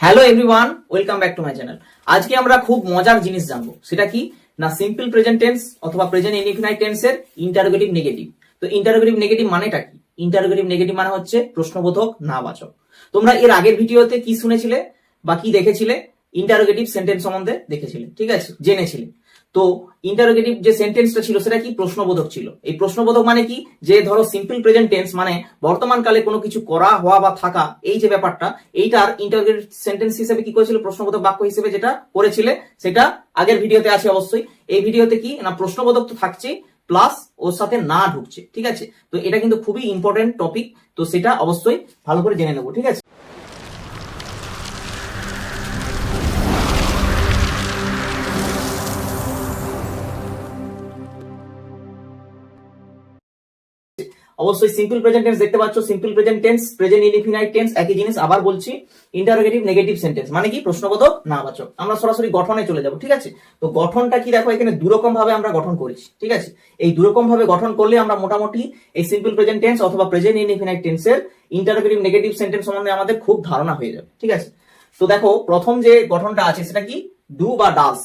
Hello everyone welcome back to my channel আজকে আমরা খুব মজার জিনিস জানব। সেটা কি? না সিম্পল প্রেজেন্ট টেন্স অথবা প্রেজেন্ট ইনডিফিনাইট টেন্সের ইন্টারোগেটিভ নেগেটিভ তো ইন্টারোগেটিভ নেগেটিভ মানেটা কি? ইন্টারোগেটিভ নেগেটিভ মানে হচ্ছে প্রশ্নবোধক না বাচক তোমরা এর আগের ভিডিওতে কি শুনেছিলে বা কি দেখেছিলে? ইন্টারোগেটিভ সেন্টেন্স সম্বন্ধে দেখেছিলে, ঠিক আছে? জেনেছিলে। তো ইন্টারোগেটিভ যে সেন্টেন্সটা ছিল, সেটা কি প্রশ্নবোধক ছিল? এই প্রশ্নবোধক মানে কি? যে ধরো সিম্পল প্রেজেন্ট টেন্স মানে বর্তমান কালে কোনো কিছু করা, হওয়া বা থাকা, এই যে ব্যাপারটা এইটার ইন্টারোগেটিভ সেন্টেন্স হিসেবে কি করেছিল? প্রশ্নবোধক বাক্য হিসেবে যেটা করেছিলে, সেটা আগের ভিডিওতে আছে অবশ্যই। এই ভিডিওতে কি? না, প্রশ্নবোধক তো থাকছেই প্লাস ওর সাথে না ঢুকছে, ঠিক আছে? তো এটা কিন্তু খুবই ইম্পর্টেন্ট টপিক তো সেটা অবশ্যই ভালো করে জেনে নেব, ঠিক আছে? অবশ্যই সিম্পল প্রেজেন্ট টেন্স দেখতে পাচ্ছ simple present tense present indefinite tense একই জিনিস আবার বলছি ইন্টারোগেটিভ নেগেটিভ সেন্টেন্স মানে কি? প্রশ্নবোধক না বাচক। আমরা সরাসরি গঠনে চলে যাব, ঠিক আছে? তো গঠনটা কি দেখো, এখানে দুরকম ভাবে আমরা গঠন করেছি, ঠিক আছে? এই দুরকম ভাবে গঠন করলে আমরা মোটামুটি এই সিম্পল প্রেজেন্ট টেন্স অথবা প্রেজেন্ট ইনডিফিনাইট টেন্সের ইন্টারোগেটিভ নেগেটিভ সেন্টেন্স সম্বন্ধে আমাদের খুব ধারণা হয়ে যাবে, ঠিক আছে? তো দেখো, প্রথম যে গঠনটা আছে, সেটা কি? ডু বা does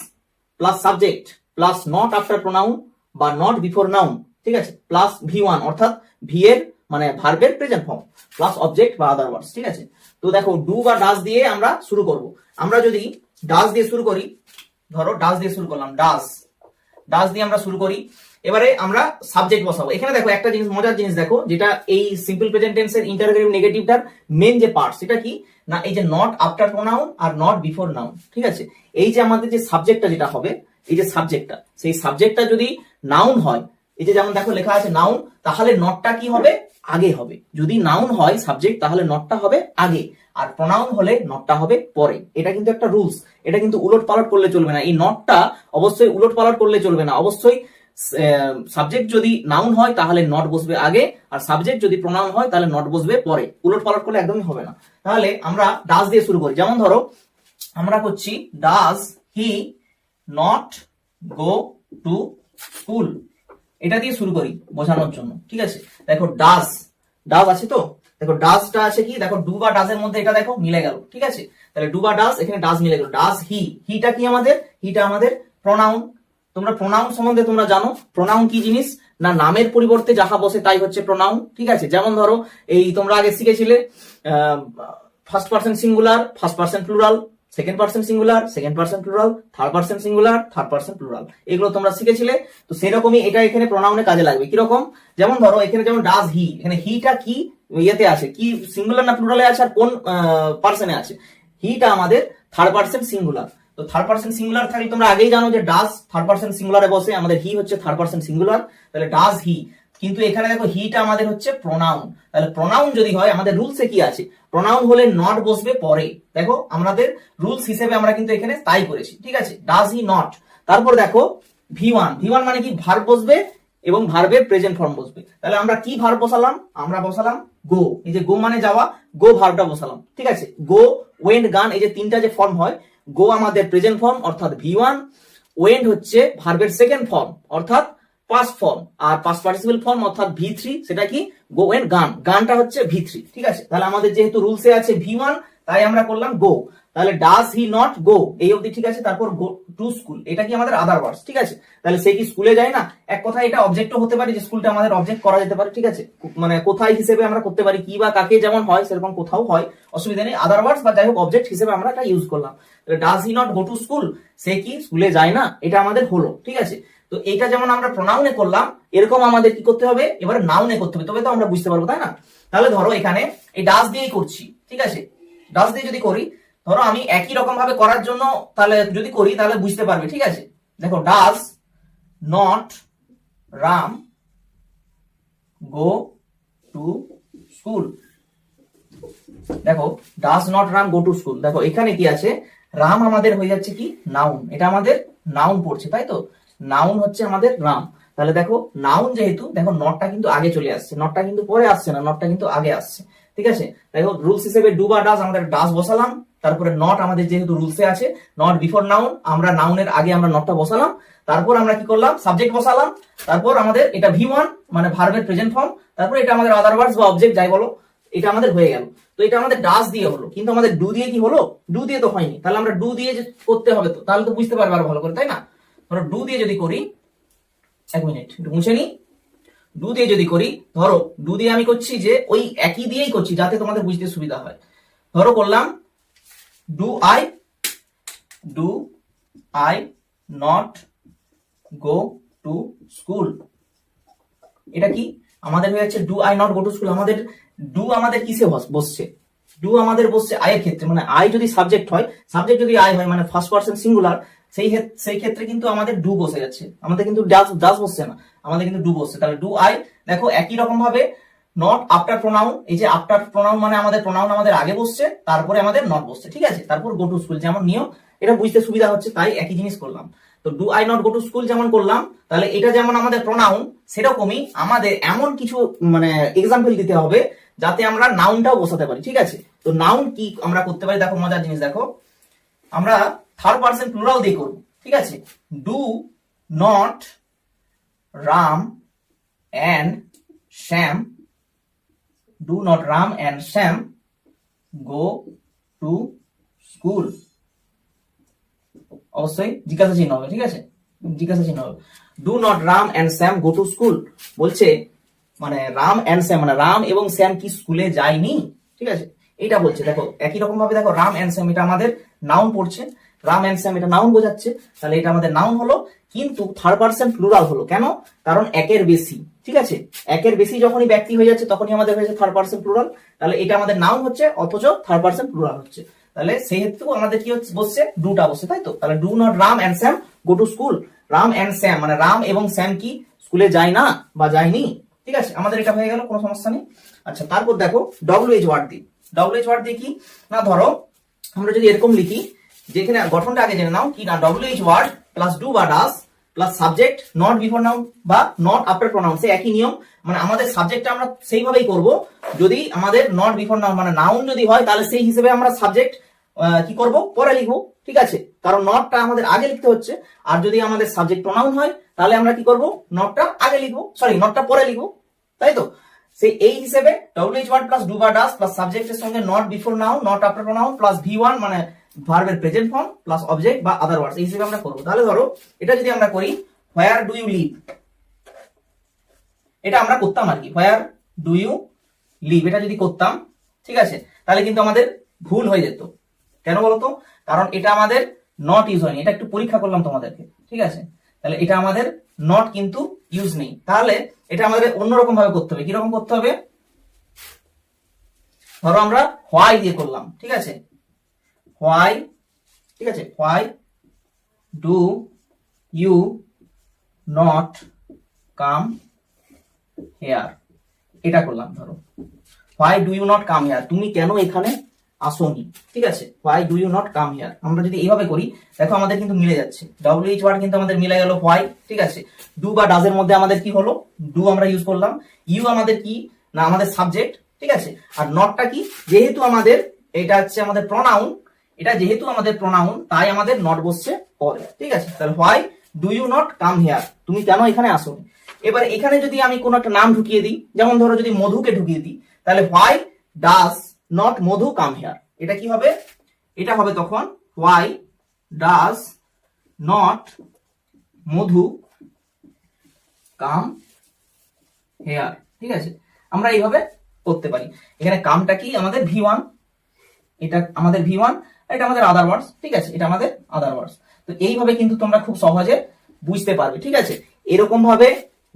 plus subject plus not after pronoun বা নট বিফোর নাউন ঠিক আছে? প্লাস ভি ওয়ান অর্থাৎ ভি এর মানে ভার্বের প্রেজেন্ট ফর্ম প্লাস অবজেক্ট বা আদার ওয়ার্ডস ঠিক আছে? তো দেখো ডু বা ডাজ দিয়ে আমরা শুরু করব। আমরা যদি ডাস দিয়ে শুরু করি, ধরো ডাজ দিয়ে শুরু করলাম ডাস ডাজ দিয়ে আমরা শুরু করি, এবারে আমরা সাবজেক্ট বসাবো। এখানে দেখো একটা জিনিস, মজার জিনিস দেখো, যেটা এই সিম্পল প্রেজেন্ট টেন্সের ইন্টারোগেটিভ নেগেটিভটার মেন যে পার্ট সেটা কি? না, এই যে নট আফটার প্রোনাউন আর নট বিফোর নাউন ঠিক আছে? এই যে আমাদের যে সাবজেক্টটা যেটা হবে, এই যে সাবজেক্টটা সেই সাবজেক্টটা যদি নাউন হয় এই যে যেমন দেখো লেখা আছে নাউন তাহলে নটটা কি হবে? আগে হবে। যদি নাউন হয় সাবজেক্ট তাহলে নটটা হবে আগে। আর প্রোনাউন হলে নটটা হবে পরে। এটা কিন্তু একটা রুলস এটা কিন্তু উলট পালট করলে চলবে না। এই নটটা অবশ্যই উলট পালট করলে চলবে না। অবশ্যই সাবজেক্ট যদি নাউন হয়, তাহলে নট বসবে আগে। আর সাবজেক্ট যদি প্রোনাউন হয়, তাহলে নট বসবে পরে। উলট পালট করলে একদমই হবে না। তাহলে আমরা ডাস দিয়ে শুরু করি। যেমন ধরো, আমরা করছি does he not go to school এটা দিয়ে শুরু করি বোঝানোর জন্য, ঠিক আছে? দেখো ডাজ ডাজ আছে তো? দেখো ডাজটা আছে কি? দেখো ডু বা ডাজের মধ্যে এটা দেখো মিলে গেল, ঠিক আছে? তাহলে ডু বা ডাজ এখানে ডাজ মিলে গেল। ডাজ হি হিটা কি আমাদের? হিটা আমাদের প্রোনাউন তোমরা প্রোনাউন সম্বন্ধে তোমরা জানো প্রোনাউন কি জিনিস? না নামের পরিবর্তে যাহা বসে তাই হচ্ছে প্রোনাউন ঠিক আছে? যেমন ধরো, এই তোমরা আগে শিখেছিলে first person singular first person plural second person singular second person plural third person singular third person plural এগুলো তোমরা শিখেছিলে, তো সেরকমই এটা এখানে প্রোনাউনে কাজে লাগবে। কীরকম? যেমন ধরো, এখানে যেমন ডাজ হি এখানে হিটা কি ইয়েতে আছে? কি সিঙ্গুলার না প্লুরালে আছে? আর কোন পার্সনে আছে? হিটা আমাদের থার্ড পার্সন সিঙ্গুলার তো থার্ড পার্সন সিঙ্গুলার থাকলে তোমরা আগেই জানো যে ডাজ থার্ড পার্সন সিঙ্গুলারে বসে। আমাদের হি হচ্ছে থার্ড পার্সন সিঙ্গুলার তাহলে ডাজ হি কিন্তু এখানে দেখো হিটা আমাদের হচ্ছে প্রোনাউন তাহলে প্রোনাউন যদি হয়, আমাদের রুলসে কি আছে? প্রোনাউন হলে নট বসবে পরে। দেখো, আমাদের রুলস হিসেবে আমরা কিন্তু এখানে তাই করেছি, ঠিক আছে? ডাজ হি নট তারপর দেখো ভি ওয়ান ভি ওয়ান মানে কি? ভার্ব বসবে এবং ভার্বের প্রেজেন্ট ফর্ম বসবে। তাহলে আমরা কি ভার্ব বসালাম? আমরা বসালাম গো এই যে গো মানে যাওয়া গো ভার্বটা বসালাম, ঠিক আছে? গো ওয়েন্ড গান এই যে তিনটা যে ফর্ম হয় গো আমাদের প্রেজেন্ট ফর্ম অর্থাৎ ভি ওয়ান ওয়েন্ড হচ্ছে ভার্বের সেকেন্ড ফর্ম অর্থাৎ পাস্ট ফর্ম আর পাস্ট পার্টিসিপেল ফর্ম অর্থাৎ ভি থ্রি সেটা কি? গো এন্ড গান গানটা হচ্ছে ভি থ্রি ঠিক আছে? তাহলে আমাদের যেহেতু রুলসে আছে ভি ওয়ান তাই আমরা করলাম গো তাহলে ডাজ হি নট গো এই অবধি ঠিক আছে? তারপর গো টু স্কুল এটা কি আমাদের আদার ওয়ার্ডস ঠিক আছে? তাহলে সে কি স্কুলে যায় না? এক কথা এটা অবজেক্টও হতে পারে যে স্কুলটা আমাদের অবজেক্ট করা যেতে পারে, ঠিক আছে? মানে কোথায় হিসেবে আমরা করতে পারি, কি বা কাকে যেমন হয়, সেরকম কোথাও হয়, অসুবিধা নেই। আদার ওয়ার্ডস বা যাই হোক অবজেক্ট হিসেবে আমরা এটা ইউজ করলাম। Does he not go to school সে কি স্কুলে যায় না? এটা আমাদের হলো, ঠিক আছে? তো এটা যেমন আমরা প্রোনাউনে করলাম, এরকম আমাদের কি করতে হবে? এবারে নাউনে করতে হবে, তবে তো আমরা বুঝতে পারব, তাই না? তাহলে ধরো এখানে এই ডাস দিয়েই করছি, ঠিক আছে? ডাস দিয়ে যদি করি, ধরো আমি একই রকম ভাবে করার জন্য তাহলে যদি করি, তাহলে বুঝতে পারবে, ঠিক আছে? দেখো does not Ram go to school দেখো does not Ram go to school দেখো, এখানে কি আছে? রাম আমাদের হয়ে যাচ্ছে কি? নাউন এটা আমাদের নাউন পড়ছে, তাই তো? নাউন হচ্ছে আমাদের রাম তাহলে দেখো নাউন যেহেতু, দেখো নটটা কিন্তু আগে চলে আসছে। নটটা কিন্তু পরে আসছে না নটটা কিন্তু আগে আসছে। ঠিক আছে? দেখো রুলস হিসেবে ডু বা ডাস আমাদের ডাস বসালাম। তারপরে নট আমাদের যেহেতু রুলসে আছে নট বিফোর নাউন আমরা নাউনের আগে আমরা নটটা বসালাম। তারপর আমরা কি করলাম? সাবজেক্ট বসালাম। তারপর আমাদের এটা ভি ওয়ান মানে ভার্বের প্রেজেন্ট ফর্ম তারপর এটা আমাদের আদার ওয়ার্ডস বা অবজেক্ট যাই বলো, এটা আমাদের হয়ে গেল। তো এটা আমাদের ডাস দিয়ে হলো। কিন্তু আমাদের ডু দিয়ে কি হলো? ডু দিয়ে তো হয়নি। তাহলে আমরা ডু দিয়ে করতে হবে তো, তাহলে তো বুঝতে পারবে আরও ভালো করে, তাই না? ধরো ডু দিয়ে যদি করি, এক মিনিট একটু মুছে নি ডু দিয়ে যদি করি, ধরো ডু দিয়ে আমি করছি যে ওই একই দিয়েই করছি, যাতে তোমাদের বুঝতে সুবিধা হয়। ধরো করলাম do I do I not go to school এটা কি? আমাদের হয়ে যাচ্ছে do I not go to school আমাদের ডু আমাদের কিসে বসছে? ডু আমাদের বসছে আয়ের ক্ষেত্রে। মানে আই যদি সাবজেক্ট হয় সাবজেক্ট যদি আই হয় মানে ফার্স্ট পার্সন সিঙ্গুলার সেই সেই ক্ষেত্রে কিন্তু আমাদের ডু বসে যাচ্ছে। আমাদের কিন্তু ডাস ডাস বসছে না। আমাদের কিন্তু ডু বসছে। তাহলে ডু আই, দেখো একই রকম ভাবে নট আফটার প্রোনাউন এই যে আফটার প্রোনাউন মানে আমাদের প্রোনাউন আমাদের আগে বসছে, তারপরে আমাদের নট বসছে, ঠিক আছে? তারপর গো টু স্কুল যেমন নিয়ম, এটা বুঝতে সুবিধা হচ্ছে, তাই একই জিনিস করলাম। তো do I not go to school যেমন করলাম, তাহলে এটা যেমন আমাদের প্রোনাউন সেরকমই আমাদের এমন কিছু মানে এক্সাম্পল দিতে হবে, যাতে আমরা নাউনটাও বসাতে পারি, ঠিক আছে? তো নাউন কি আমরা করতে পারি? দেখো মজার জিনিস, দেখো। আমরা থার্ড পার্সন প্লুরাল দিয়ে করব, ঠিক আছে? Do not Ram and Shyam do not Ram and Shyam go to school অবশ্যই জিজ্ঞাসা চিহ্ন হবে, ঠিক আছে? জিজ্ঞাসা চিহ্ন হবে। Do not Ram and Shyam go to school বলছে মানে রাম অ্যান্ড স্যাম মানে রাম এবং স্যাম কি স্কুলে যায়নি? ঠিক আছে? এটা বলছে, দেখো, একই রকম ভাবে দেখো রাম অ্যান্ড স্যাম এটা আমাদের নাউন পড়ছে। রাম অ্যান্ড স্যাম এটা নাউন বোঝাচ্ছে। তাহলে এটা আমাদের নাউন হলো, কিন্তু থার্ড পার্সন প্লুরাল হলো। কেন? কারণ একের বেশি। ঠিক আছে? একের বেশি যখনই ব্যক্তি হয়ে যাচ্ছে, তখনই আমাদের হয়েছে থার্ড পার্সন প্লুরাল তাহলে এটা আমাদের নাউন হচ্ছে, অথচ থার্ড পার্সন প্লুরাল হচ্ছে। তাহলে ক্ষেত্রে আমাদের কি হচ্ছে, বসছে ডুটা বসছে, তাই তো? তাহলে do not Ram and Shyam go to school Ram and Shyam মানে রাম এবং স্যাম কি? স্কুলে যায় না বা যায়নি। ঠিক আছে? আমাদের এটা হয়ে গেল, কোনো সমস্যা নেই। আচ্ছা তারপর দেখো ডব্লিউ এইচ ওয়ার্ড দিই ডব্লিউ এইচ ওয়ার্ড দিয়ে কি? না, ধরো, আমরা যদি এরকম লিখি যেখানে গঠনটা আগে জেনে নাও, কি না W H word plus do বা does plus subject not before noun বা নট আফটার প্রোনাউন সে একই নিয়ম। মানে আমাদের সাবজেক্টটা আমরা সেইভাবেই করব। যদি আমাদের নট বিফোর নাউন মানে নাউন যদি হয়, তাহলে সেই হিসেবে আমরা সাবজেক্ট কি করব? পরে লিখব, ঠিক আছে? কারণ নটটা আমাদের আগে লিখতে হচ্ছে। আর যদি আমাদের সাবজেক্ট প্রোনাউন হয়, তাহলে আমরা কি করব? নটটা আগে লিখব। সরি নটটা পরে লিখব। তাই তো? সেই এই হিসেবে W H one plus do বা ডাস প্লাস সাবজেক্টের সঙ্গে not before noun not after pronoun plus V one মানে ভার্বের প্রেজেন্ট ফর্ম প্লাস অবজেক্ট বা আদার ওয়ার্ডস এই হিসেবে আমরা করব। তাহলে ধরো, এটা যদি আমরা করি হোয়ার ডু ইউ লিভ এটা আমরা করতাম আর কি। হোয়ার ডু ইউ লিভ এটা যদি করতাম, ঠিক আছে? তাহলে কিন্তু আমাদের ভুল হয়ে যেত। কেন বলতো? কারণ এটা আমাদের নট ইউজ হয়নি। এটা একটু পরীক্ষা করলাম তোমাদেরকে, ঠিক আছে? তাহলে এটা আমাদের নট কিন্তু ইউজ নেই। তাহলে এটা আমাদের অন্যরকম ভাবে করতে হবে। কীরকম করতে হবে? ধরো আমরা হোয়াই দিয়ে করলাম, ঠিক আছে? হোয়াই ঠিক আছে? Why do you not come here এটা করলাম ধরো। Why do you not come here তুমি কেন এখানে আসোনি? ঠিক আছে? Why do you not come here আমরা যদি এইভাবে করি দেখো আমাদের কিন্তু মিলে যাচ্ছে। ডব্লিউ এইচ ওয়ার্ড কিন্তু আমাদের মিলে গেল হোয়াই ঠিক আছে? ডু বা ডাজের মধ্যে আমাদের কি হলো? ডু আমরা ইউজ করলাম। ইউ আমাদের কি? না আমাদের সাবজেক্ট ঠিক আছে? আর নটটা কি? যেহেতু আমাদের এটা হচ্ছে আমাদের প্রনাউন এটা যেহেতু আমাদের প্রনাউন তাই আমাদের নট বসছে পরে ঠিক আছে? তাহলে why do you not come here তুমি কেন এখানে আসো এবার এখানে যদি আমি কোনো একটা নাম ঢুকিয়ে দিই, যেমন ধরো যদি মধুকে ঢুকিয়ে দিই, তাহলে why does not Madhu come here এটা কি হবে? এটা হবে তখন why does not Madhu come here ঠিক আছে? আমরা এইভাবে করতে পারি। এখানে কামটা কি? আমাদের ভি ওয়ান এটা আমাদের ভি ওয়ান এটা আমাদের আদার ওয়ার্ডস ঠিক আছে? এটা আমাদের আদার ওয়ার্ডস তো এইভাবে কিন্তু তোমরা খুব সহজে বুঝতে পারবে, ঠিক আছে? এরকম ভাবে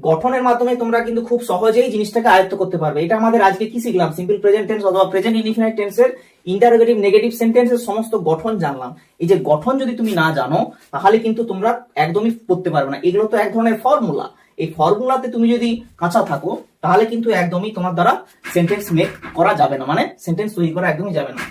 গঠনের মাধ্যমে তোমরা কিন্তু খুব সহজেই জিনিসটাকে আয়ত্ত করতে পারবে। এটা আমাদের আজকে কি শিখলাম? সিম্পল প্রেজেন্ট টেন্স অথবা প্রেজেন্ট ইনডিফিনাইট টেন্সের ইন্টারোগেটিভ নেগেটিভ সেন্টেন্সের সমস্ত গঠন জানলাম। এই যে গঠন যদি তুমি না জানো, তাহলে কিন্তু তোমরা একদমই করতে পারবে না। এগুলো তো এক ধরনের ফর্মুলা এই ফর্মুলাতে তুমি যদি কাঁচা থাকো, তাহলে কিন্তু একদমই তোমার দ্বারা সেন্টেন্স মেক করা যাবে না। মানে সেন্টেন্স তৈরি করা একদমই যাবে না।